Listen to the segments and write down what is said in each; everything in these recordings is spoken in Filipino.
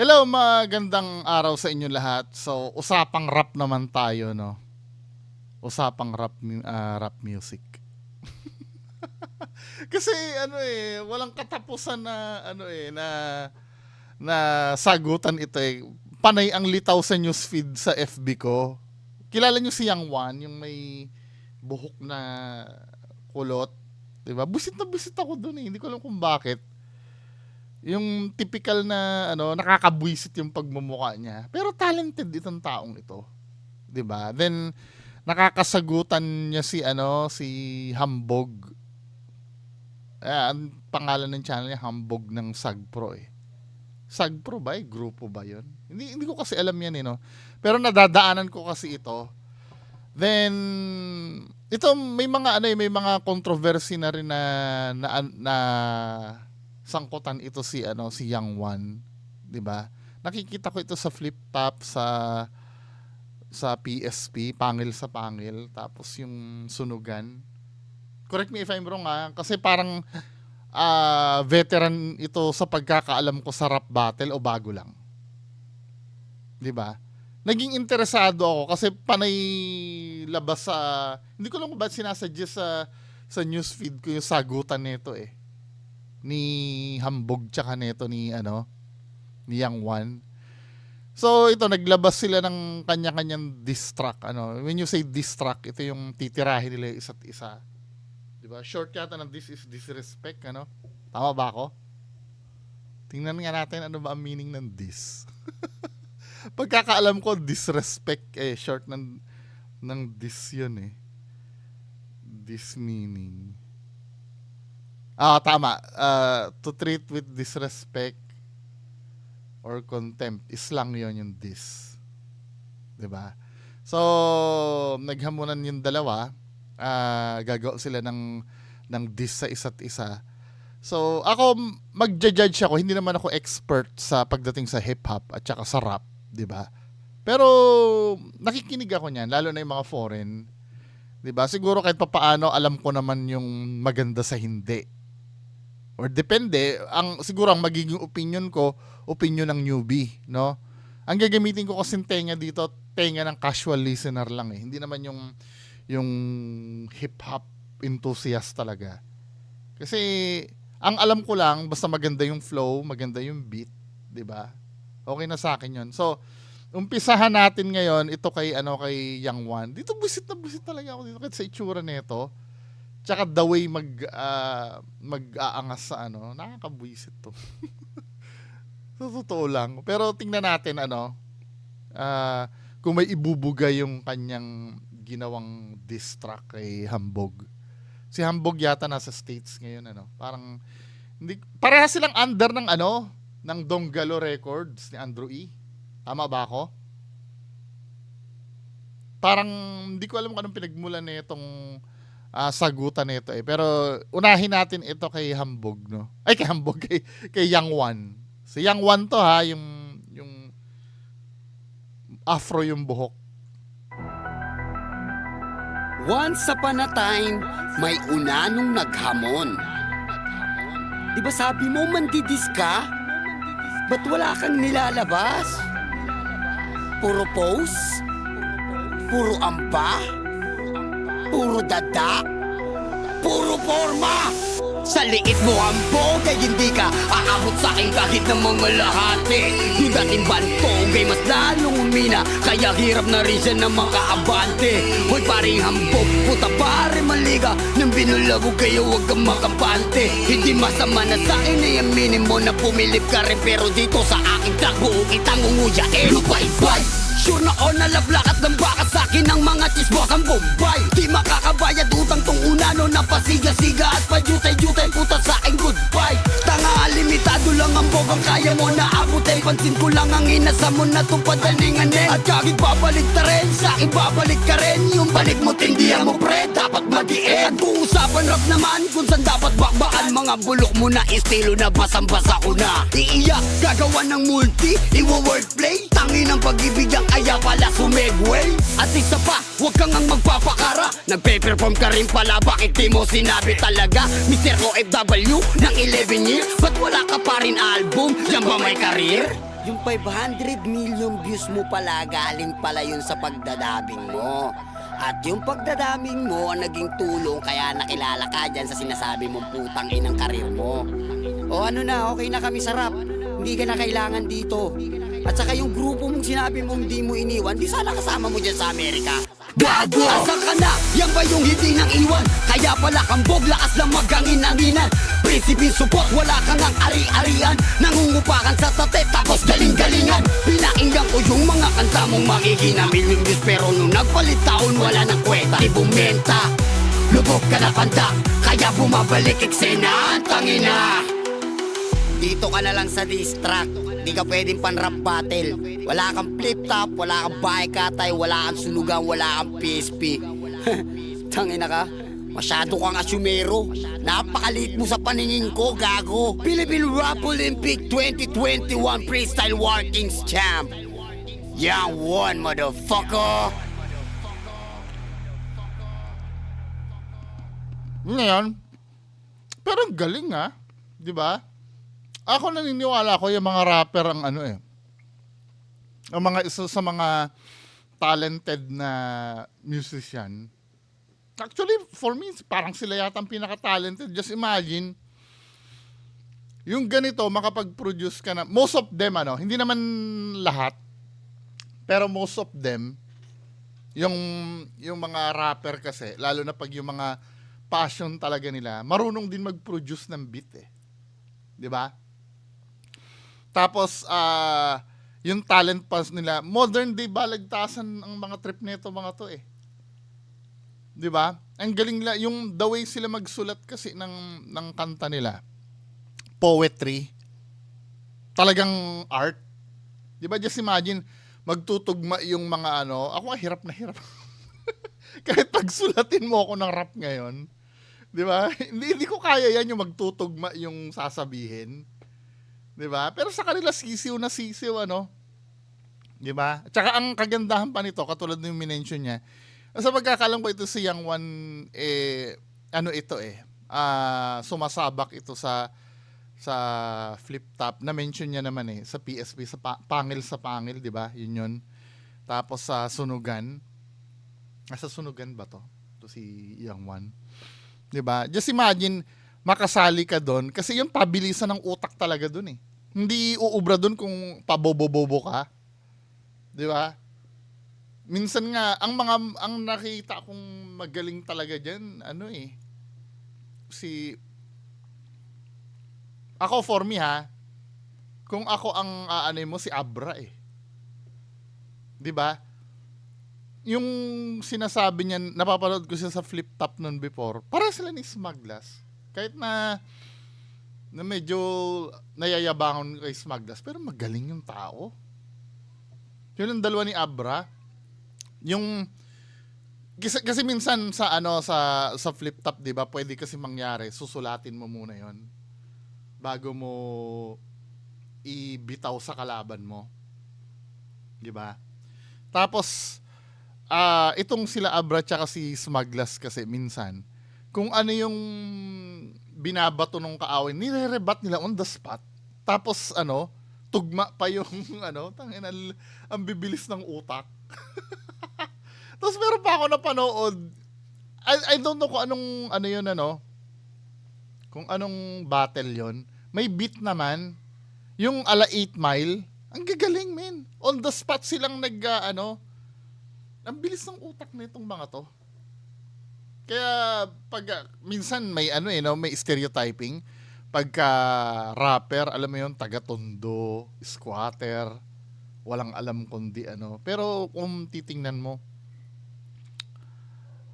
Hello, magandang araw sa inyo lahat. So, usapang rap naman tayo, no? Usapang rap, ah, rap music. Kasi ano eh, walang katapusan na ano eh na na sagutan ito eh. Panay ang litaw sa newsfeed sa FB ko. Kilala niyo si Yang Wan, yung may buhok na kulot, 'di ba? Busit na busit ako doon eh. Hindi ko alam kung bakit yung typical na ano nakakabwisit yung pagmumukha niya. Pero talented itong taong ito. 'di ba? Then nakakasagutan niya si ano si Hambog. Ah, ang pangalan ng channel niya Hambog ng Sagpro eh. Sagpro ba eh? grupo ba 'yon hindi hindi ko kasi alam yan eh no? Pero nadadaanan ko kasi ito. Then ito may mga ano eh, may mga controversy na rin na na, na sangkutan ito si ano si Yang Wan, 'di ba? Nakikita ko ito sa flip top sa sa PSP, pangil sa pangil, tapos yung sunugan. Correct me if I'm wrong ah, kasi parang ah, veteran ito sa pagkakaalam ko sa rap battle o bago lang. 'Di ba? Naging interesado ako kasi panay labas sa hindi ko lang ba't sinasadya sa sa newsfeed ko yung sagutan nito eh ni Hambog tsaka nito ni ano ni Yang Wan. So ito naglabas sila ng kanya-kanyang diss track ano. When you say diss track, ito yung titirahin nila isa't isa. 'Di ba? Short yata ng this is disrespect ano. Tama ba ako? Tingnan nga natin ano ba ang meaning ng diss. Pagkakaalam ko disrespect eh short ng ng diss yun eh. Diss meaning. Ah, tama. Uh, to treat with disrespect or contempt is lang yon yung dis. 'Di ba? So, naghamunan yung dalawa. Ah, gagawa sila ng ng dis sa isa't isa. So, ako magja-judge ako, hindi naman ako expert sa pagdating sa hip hop at saka sa rap, ba? Pero nakikinig ako niyan, lalo na yung mga foreign. 'Di ba? Siguro kahit papaano alam ko naman yung maganda sa hindi or depende ang siguro ang magiging opinion ko opinion ng newbie no? Ang gagamitin ko kasi tenga dito tenga ng casual listener lang eh. Hindi naman yung yung hip hop enthusiast talaga. Kasi ang alam ko lang basta maganda yung flow maganda yung beat di ba? Okay na sa akin yun. So umpisahan natin ngayon ito kay ano kay Yang Wan dito busit na busit talaga ako dito kahit sa itsura nito Tsaka the way mag ah, mag-aangas sa ano, nakakabwisit to. so, totoo lang. Pero tingnan natin ano, ah, kung may ibubuga yung kanyang ginawang diss track kay Hambog. Si Hambog yata nasa States ngayon ano. Parang hindi pareha silang under ng ano, ng Donggalo Records ni Andrew E. Tama ba ako? Parang hindi ko alam kung anong pinagmulan nitong ah, sagutan nito eh. Pero unahin natin ito kay Hambog, no? Ay, kay Hambog, kay, kay Yang Wan. Si Yang Wan to ha, yung, yung afro yung buhok. Once upon a time, may unanong naghamon. Di ba sabi mo mandidis ka? Ba't wala kang nilalabas? Puro pose? Puro amba? Puro dada? Puro forma? Sa liit mo ang bogay, hindi ka aabot sa akin kahit ng mga lahati Yung dating bantogay, mas lalong umina Kaya hirap na rin siya na makaabante. Hoy paring hambog, puta pare maliga. Nang binulabog kayo, huwag kang makampante. Hindi masama na sa akin ay aminin mo na pumilip ka rin. Pero dito sa aking tago, kitang unguyain Mabay-bay Sure na all na lablakat ng baka sa akin ng mga chismos ang makakabayad unano na pasiga-siga at payutay-yutay puta sa akin goodbye Tanga limitado lang ang kaya mo na abutin. Pansin ko lang ang inasa mo na tong padalinganin. At kagig babalik ta rin, sa akin babalik ka rin. Yung balik mo tindihan mo pre, dapat magiin At kung usapan rap naman kung saan dapat bakbaan. Mga bulok mo na estilo na basang-basa ko na. Iiyak, gagawa ng multi, iwa-wordplay Tangin ng pag-ibig ang kaya pala sumegway. At isa pa, huwag kang ang magpapakara. Nagpe-perform ka rin pala, bakit di mo sinabi talaga? Mr. OFW ng 11 years Ba't wala ka pa rin album? Yan ba may karir? Yung 500 million views mo pala galing pala yun sa pagdadabing mo. At yung pagdadaming mo ang naging tulong kaya nakilala ka dyan sa sinasabi mong putang inang karir mo. O ano na, okay na kami sa rap. Hindi ka na kailangan dito. At saka yung grupo mong sinabi mong di mo iniwan, di sana kasama mo dyan sa Amerika. Gago! Asan ka na? Yan ba yung hindi nang iwan? Kaya pala kambog, lakas lang magangin-anginan Prinsipin support, wala kang ang ari-arian Nangungupakan sa tate, tapos galing-galingan Pinakinggan ko yung mga kanta mong makikina Million views pero nung nagpalit taon, wala nang kwenta Di bumenta, lubog ka na panda Kaya bumabalik eksena, ang tangina dito ka na lang sa diss track. Di ka pwedeng pan rap battle. Wala kang flip top, wala kang bahay katay, wala kang sunugan, wala kang PSP. Tangina ka. Masyado kang asumero. Napakalit mo sa paningin ko, gago. Philippine Rap Olympic 2021 Freestyle War Kings Champ. Yang one, motherfucker. Ngayon, pero ang galing ah. Di ba? Ako naniniwala ko yung mga rapper ang ano eh. Ang mga isa sa mga talented na musician. Actually, for me, parang sila yata ang pinaka-talented. Just imagine, yung ganito, makapag-produce ka na, most of them, ano, hindi naman lahat, pero most of them, yung, yung mga rapper kasi, lalo na pag yung mga passion talaga nila, marunong din mag-produce ng beat eh. 'Di ba? Tapos ah yung talent pass nila, modern day balagtasan ang mga trip nito mga to eh. 'Di ba? Ang galing nila yung the way sila magsulat kasi ng ng kanta nila. Poetry. Talagang art. 'Di ba? Just imagine magtutugma yung mga ano, ako nga hirap na hirap. Kahit pagsulatin mo ako ng rap ngayon, 'di ba? Hindi, hindi ko kaya yan yung magtutugma yung sasabihin. 'Di ba? Pero sa kanila sisiw na sisiw ano. 'Di ba? Tsaka ang kagandahan pa nito, katulad ng minention niya, sa pagkakalam ko ito si Yang Wan eh ano ito eh, ah sumasabak ito sa sa flip top na mention niya naman eh sa PSP sa pa- pangil sa pangil, 'di ba? Yun yun. Tapos sa sunugan. Nasa sunugan ba to? To si Yang Wan. 'Di ba? Just imagine makasali ka doon kasi yung pabilisan ng utak talaga doon eh. Hindi uubra doon kung pabobo-bobo ka. 'Di ba? Minsan nga ang mga ang nakita kong magaling talaga diyan, ano eh si ako for me ha, kung ako ang aanay mo si Abra eh. 'Di ba? Yung sinasabi niya, napapanood ko siya sa flip top noon before. Para sila ni Smaglas. Kahit na na medyo nayayabangon kay Smaglas, pero magaling yung tao. Yun ang dalawa ni Abra. Yung kasi, kasi minsan sa ano sa sa flip top, 'di ba? Pwede kasi mangyari, susulatin mo muna 'yon bago mo ibitaw sa kalaban mo. 'Di ba? Tapos ah itong sila Abra tsaka si Smaglas kasi minsan kung ano yung binabato ng kaaway, nire-rebat nila on the spot. Tapos ano, tugma pa yung ano, tangin ang, ang bibilis ng utak. Tapos meron pa ako napanood. I, I don't know kung anong ano yun ano. Kung anong battle yon. May beat naman. Yung ala 8 mile. Ang gagaling men. On the spot silang nag ah, ano. Ang bilis ng utak nitong mga to. Kaya pag ah, minsan may ano eh no, may stereotyping pagka rapper, alam mo 'yon, taga-tondo, squatter, walang alam kundi ano. Pero kung titingnan mo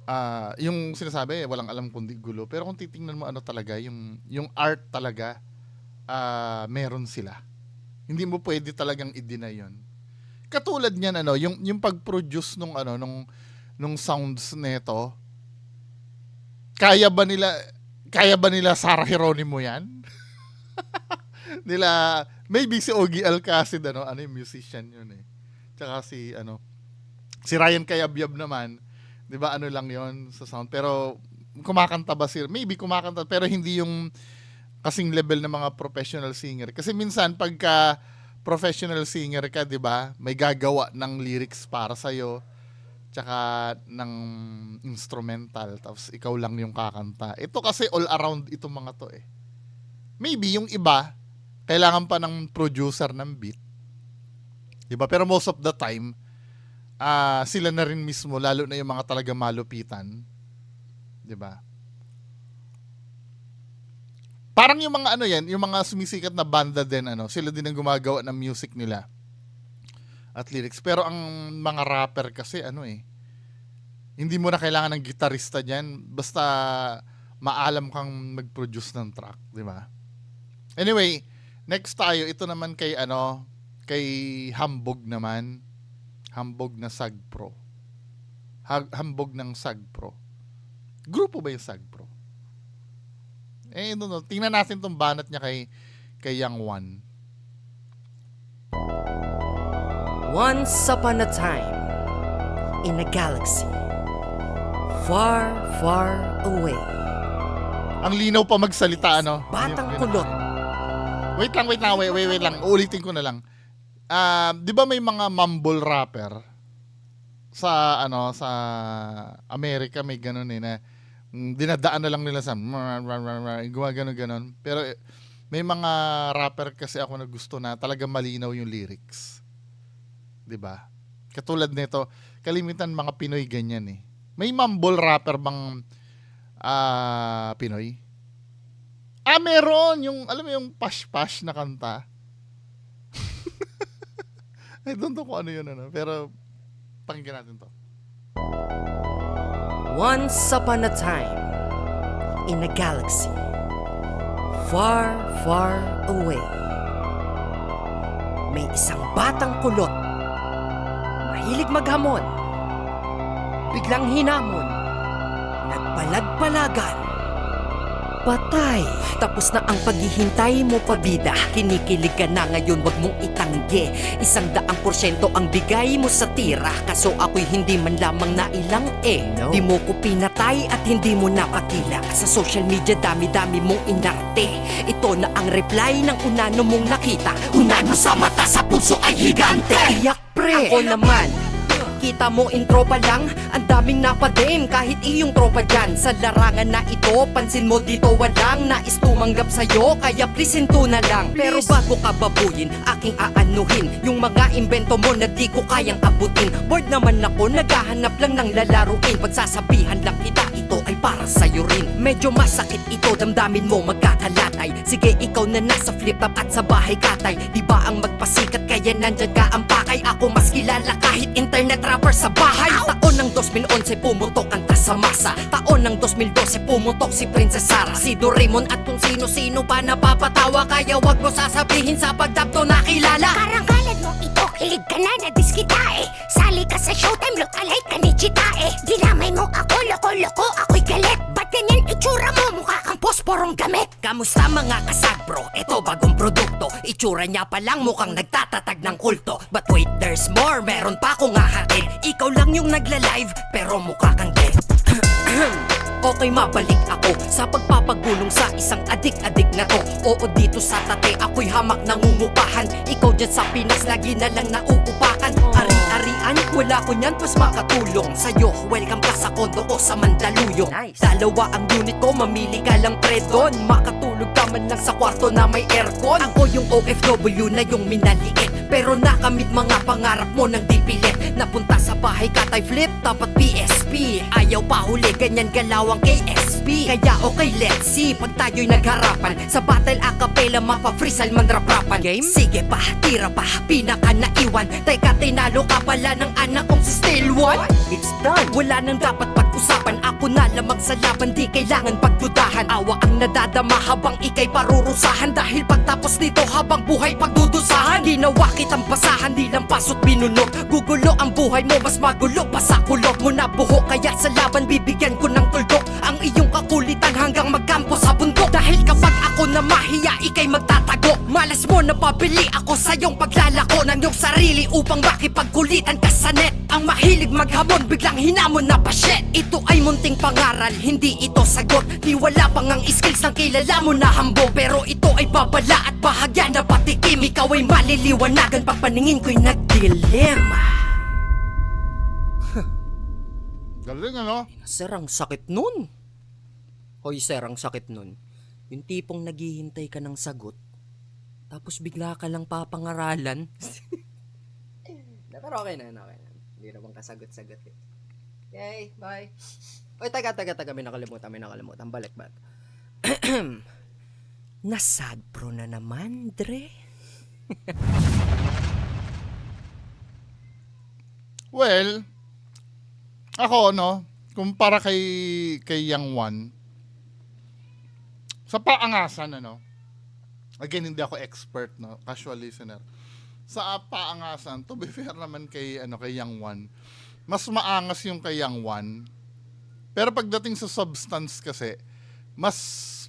ah yung sinasabi, walang alam kundi gulo. Pero kung titingnan mo ano talaga, yung yung art talaga ah meron sila. Hindi mo pwede talagang i-deny 'yon. Katulad niyan ano, yung yung pag-produce nung ano nung nung sounds nito, kaya ba nila kaya ba nila Sarah Geronimo yan? nila maybe si Ogie Alcacid ano, ano yung musician yun eh. Tsaka si ano si Ryan Kayabyab naman, 'di ba ano lang 'yon sa sound pero kumakanta ba sila? Maybe kumakanta pero hindi yung kasing level ng mga professional singer. Kasi minsan pagka professional singer ka, 'di ba? May gagawa ng lyrics para sa tsaka ng instrumental tapos ikaw lang yung kakanta. Ito kasi all around itong mga to eh. Maybe yung iba kailangan pa ng producer ng beat. 'Di ba? Pero most of the time ah sila na rin mismo lalo na yung mga talaga malupitan. ba? Parang yung mga ano yan, yung mga sumisikat na banda din ano, sila din ang gumagawa ng music nila at lyrics. Pero ang mga rapper kasi ano eh, hindi mo na kailangan ng gitarista diyan, basta maalam kang mag-produce ng track, di ba? Anyway, next tayo, ito naman kay ano, kay Hambog naman. Hambog na Sag Pro. Ha- Hambog ng Sag Pro. Grupo ba yung Sag Pro? Eh, no, no. Tingnan natin tong banat niya kay, kay Yang Wan. Once upon a time, in a galaxy, far, far away, Ang linaw pa magsalita, ano? batang kulot, Wait lang, wait lang, wait, wait, wait lang. Uulitin ko na lang. Ah, 'di ba may mga mumble rapper sa ano sa Amerika may ganun eh na mm, dinadaan na lang nila sa gumagano ganon. Pero eh, may mga rapper kasi ako na gusto na talaga malinaw yung lyrics. 'Di ba? Katulad nito, kalimitan mga Pinoy ganyan eh. May mumble rapper bang ah Pinoy? Ah, meron. Yung, alam mo yung pash-pash na kanta. I don't know kung ano yun, ano. Pero, pakinggan natin to. once upon a time, in a galaxy, far, far away, may isang batang kulot, mahilig maghamon, biglang hinamon, nagpalag-palagan, patay. Tapos na ang paghihintay mo pabida Kinikilig ka na ngayon wag mong itanggi. Isang daang porsyento ang bigay mo sa tira. Kaso ako'y hindi man lamang na ilang eh. Di mo ko pinatay at hindi mo napakila. Sa social media dami-dami mong inarte. Ito na ang reply ng unano mong nakita. Unano sa mata sa puso ay higante. Iyak pre. Ako naman Kita mo intro pa lang, ang daming napadame kahit iyong tropa dyan Sa larangan na ito, pansin mo dito walang nais tumanggap sa'yo Kaya please hinto na lang. Pero bago ka babuyin, aking aanuhin Yung mga imbento mo na di ko kayang abutin. Bored naman ako, naghahanap lang ng lalaruin Pagsasabihan lang kita, para sa'yo rin. Medyo masakit ito, damdamin mo magkakalatay. Sige ikaw na nasa flip top at sa bahay katay. Di ba ang magpasikat kaya nandyan ka ang pakay? Ako mas kilala kahit internet rapper sa bahay. Taon ng 2011 pumutok ang kasamasa. Taon ng 2012 pumutok si Princess Sarah. Si Doraemon at kung sino-sino pa napapatawa. Kaya wag mo sasabihin sa pagdapto na kilala. Karangalan mo ito, kilig ka na na diskita eh. Sali ka sa showtime, look alike ka ni Chita eh. Dinamay mo ako, loko-loko, ako'y galit. Ba't ganyan itsura mo, mukha kang posporong gamit. Kamusta mga kasag bro? Ito bagong produkto. Itsura niya pa lang mukhang nagtatatag ng kulto. But wait, there's more. Meron pa akong hahatid. Ikaw lang yung nagla-live Pero mukha kang dead Okay, mabalik ako sa pagpapagulong sa isang adik-adik na to. Oo, dito sa tate ako'y hamak nangungupahan. Ikaw dyan sa Pinas, lagi na lang nauupakan Ari-arian, wala ko niyan, pas makatulong Sa'yo, welcome ka sa kondo ko sa Mandaluyong. Dalawa ang unit ko, mamili ka lang pre doon Makatulog ka man lang sa kwarto na may aircon. Ako yung OFW na yung minaliit. Pero nakamit mga pangarap mo ng dipilit. Napunta sa bahay katay flip, tapat PSP Ayaw pa huli, ganyan galawang KSP Kaya okay, let's see Pag tayo'y nagharapan Sa battle a cappella, mapa-freestyle man raprapan Game? Sige pa, tira pa, pinaka naiwan Teka, tinalo ka pala ng anak kong si Still One It's done. Wala nang dapat pag-usapan Ako na lamang sa laban, di kailangan pagdudahan. Awa ang nadadama habang ikay parurusahan. Dahil pagtapos nito habang buhay pagdudusahan. Ginawa kitang basahan, di lang pasot binunot Gugulo ang buhay mo, mas magulo pa sa kulot mo. Na buhok Kaya sa laban bibigyan ko ng tuldok. Ang iyong kakulitan hanggang magkampo sa bundok. Dahil kapag ako na mahiya, ikay magtatago Malas mo na pabili ako sa iyong paglalako ng iyong sarili upang makipagkulitan ka sa net Ang mahilig maghamon biglang hinamon na pa shit Ito ay munting pangaral, hindi ito sagot Di wala pang ang skills ng kilala mo na hambog Pero ito ay babala at bahagya na patikim Ikaw ay maliliwanagan pag paningin ko'y nagdilim Galing ano? Sir, ang sakit nun. Hoy, sir, ang sakit nun. Yung tipong naghihintay ka ng sagot, tapos bigla ka lang papangaralan. Pero okay na, okay na. Hindi naman kasagot-sagot eh. Yay, bye. Oy, taga, taga, taga, may nakalimutan, may nakalimutan. Balik, balik. Nasad pro na naman, Dre. Well, ako no, kumpara kay kay Yang One, sa paangasan ano, again hindi ako expert no, casual listener. Sa paangasan, to be fair naman kay ano kay Yang One, mas maangas yung kay Yang One. Pero pagdating sa substance kasi, mas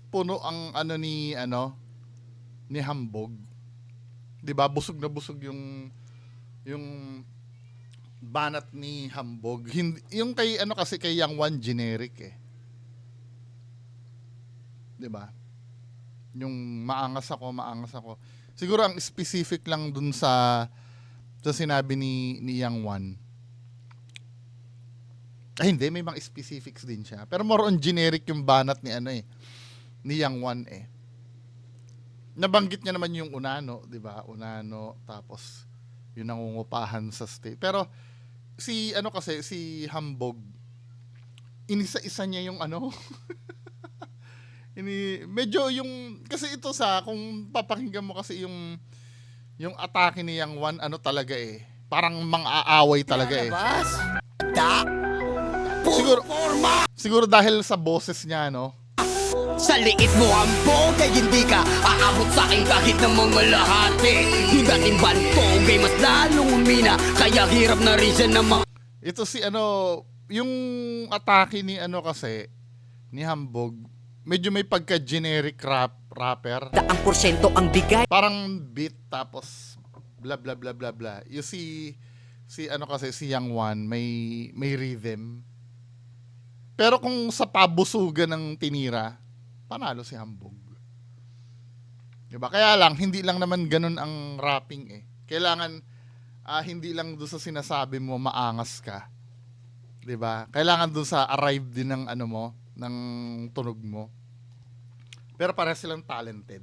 puno ang ano ni ano ni Hambog. 'Di ba? Busog na busog yung yung banat ni Hambog. Hindi, yung kay ano kasi kay Yang One generic eh. 'Di ba? Yung maangas ako, maangas ako. Siguro ang specific lang dun sa sa sinabi ni ni Yang One. Ay hindi, may mga specifics din siya. Pero more on generic yung banat ni ano eh. Ni Yang One eh. Nabanggit niya naman yung Unano, 'di ba? Unano tapos yung nangungupahan sa state. Pero si ano kasi si Hambog inisa-isa niya yung ano ini medyo yung kasi ito sa kung papakinggan mo kasi yung yung atake ni Yang One ano talaga eh parang mang-aaway talaga eh? Da? Siguro- Forma! siguro dahil sa boses niya no Sa liit mo ang bogay, hindi ka aabot sa akin kahit ng mga lahati Yung dating bantogay, mas lalong umina Kaya hirap na rin siya na ma- ito si ano yung atake ni ano kasi ni Hambog medyo may pagka generic rap rapper Daang porsyento ang bigay. parang beat tapos bla bla bla bla bla. You see si ano kasi si Young One may may rhythm. Pero kung sa pabusugan ng tinira, panalo si Hambog. 'Di ba? Kaya lang hindi lang naman ganun ang rapping eh. Kailangan ah, hindi lang doon sa sinasabi mo maangas ka. 'Di ba? Kailangan doon sa arrive din ng ano mo, ng tunog mo. Pero para silang talented.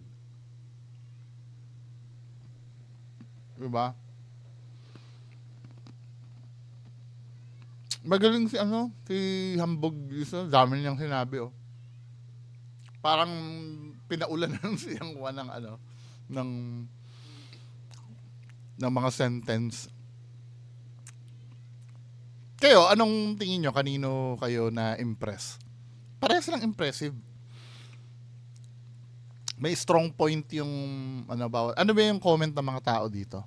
Diba? Magaling si ano, si Hambog isa, dami niyang sinabi oh. Parang pinaulanan siyang one ng ano, ng ng mga sentence. Kayo, anong tingin nyo? Kanino kayo na impress? Parehas lang impressive. May strong point yung ano ba? Ano ba yung comment ng mga tao dito?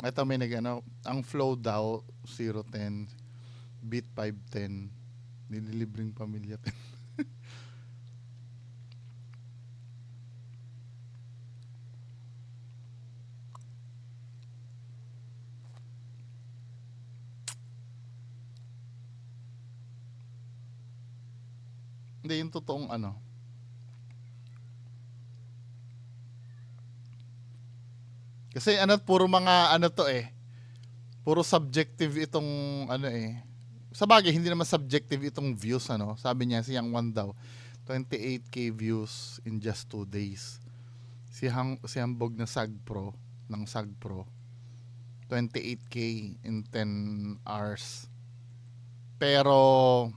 Ito may nag ano, ang flow daw 010, beat 510, nililibreng pamilya 10. Hindi, yung totoong ano. Kasi ano, puro mga ano to eh. Puro subjective itong ano eh. Sa bagay, hindi naman subjective itong views ano. Sabi niya, si Yang One daw, 28k views in just 2 days. Si Hang si Hambog na Sag Pro, ng Sag Pro, 28k in 10 hours. Pero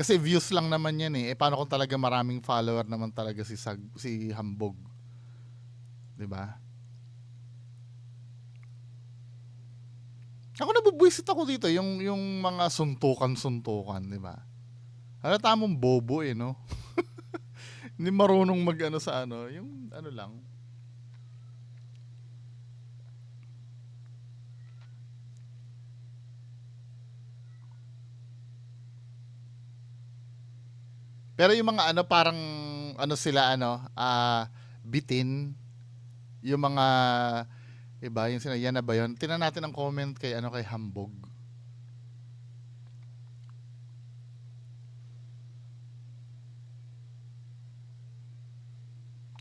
Kasi views lang naman yan eh. Eh paano kung talaga maraming follower naman talaga si Sag, si Hambog? 'Di ba? Ako nabubwisit ako dito yung yung mga suntukan-suntukan, 'di ba? Halata mong bobo eh, no? Hindi marunong mag-ano sa ano, yung ano lang. Pero yung mga ano parang ano sila ano, ah bitin yung mga iba yung sina yan na ba yun? Tingnan natin ang comment kay ano kay Hambog.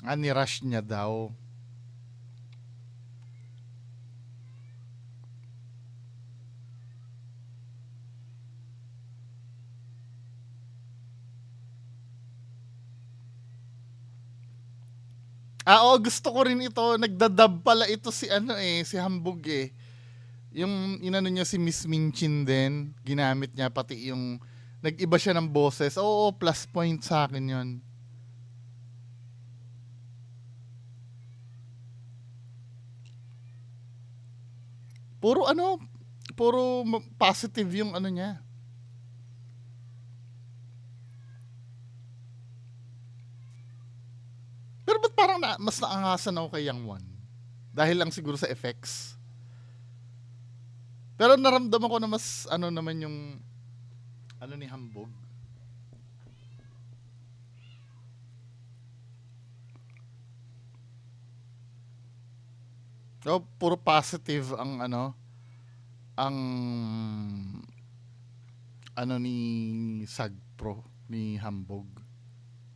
Ah, ni-rush niya daw. Ah, oo, gusto ko rin ito. Nagdadab pala ito si ano eh, si Hambog eh. Yung inano niya si Miss Minchin din, ginamit niya pati yung nag-iba siya ng boses. Oo, plus point sa akin 'yon. Puro ano, puro positive yung ano niya. Pero ba't parang na, mas naangasan ako kay Yang One? Dahil lang siguro sa effects. Pero naramdaman ko na mas ano naman yung ano ni Hambog. So, puro positive ang ano ang ano ni Sagpro ni Hambog.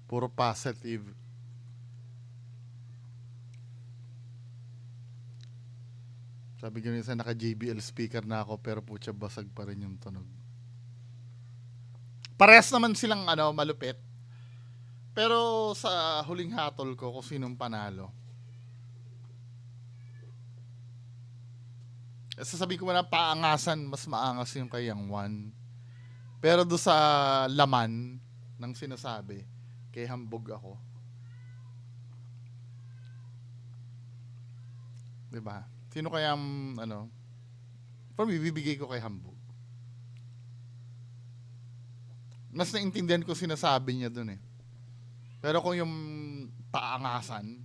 Puro positive. Sabi ko sa naka JBL speaker na ako pero putya basag pa rin yung tunog. Parehas naman silang ano malupit. Pero sa huling hatol ko kung sinong panalo. Sasabihin ko na paangasan, mas maangas yung kay Yang One. Pero do sa laman ng sinasabi, kay hambog ako. 'Di ba? Sino kaya ang, ano, for me, bibigay ko kay Hambog. Mas naintindihan ko sinasabi niya dun eh. Pero kung yung paangasan,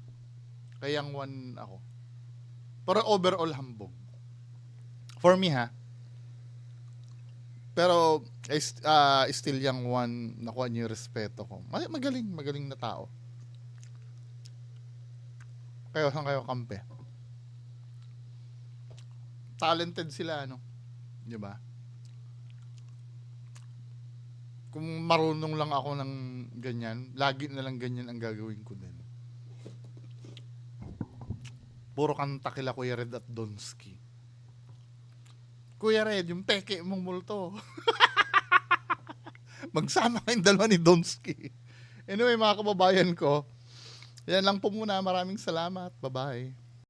kay Yang One ako. Pero overall Hambog. For me ha. Pero, ah, still Yang One, nakuha niyo yung respeto ko. Ma- Magaling, magaling na tao. Kayo, saan kayo kampe? Talented sila ano. 'Di ba? Kung marunong lang ako ng ganyan, lagi na lang ganyan ang gagawin ko din. Puro kanta kila Kuya Red at Donsky. Kuya Red, yung peke mong multo. Magsama kayong dalawa ni Donsky. Anyway, mga kababayan ko, yan lang po muna. Maraming salamat. Bye-bye.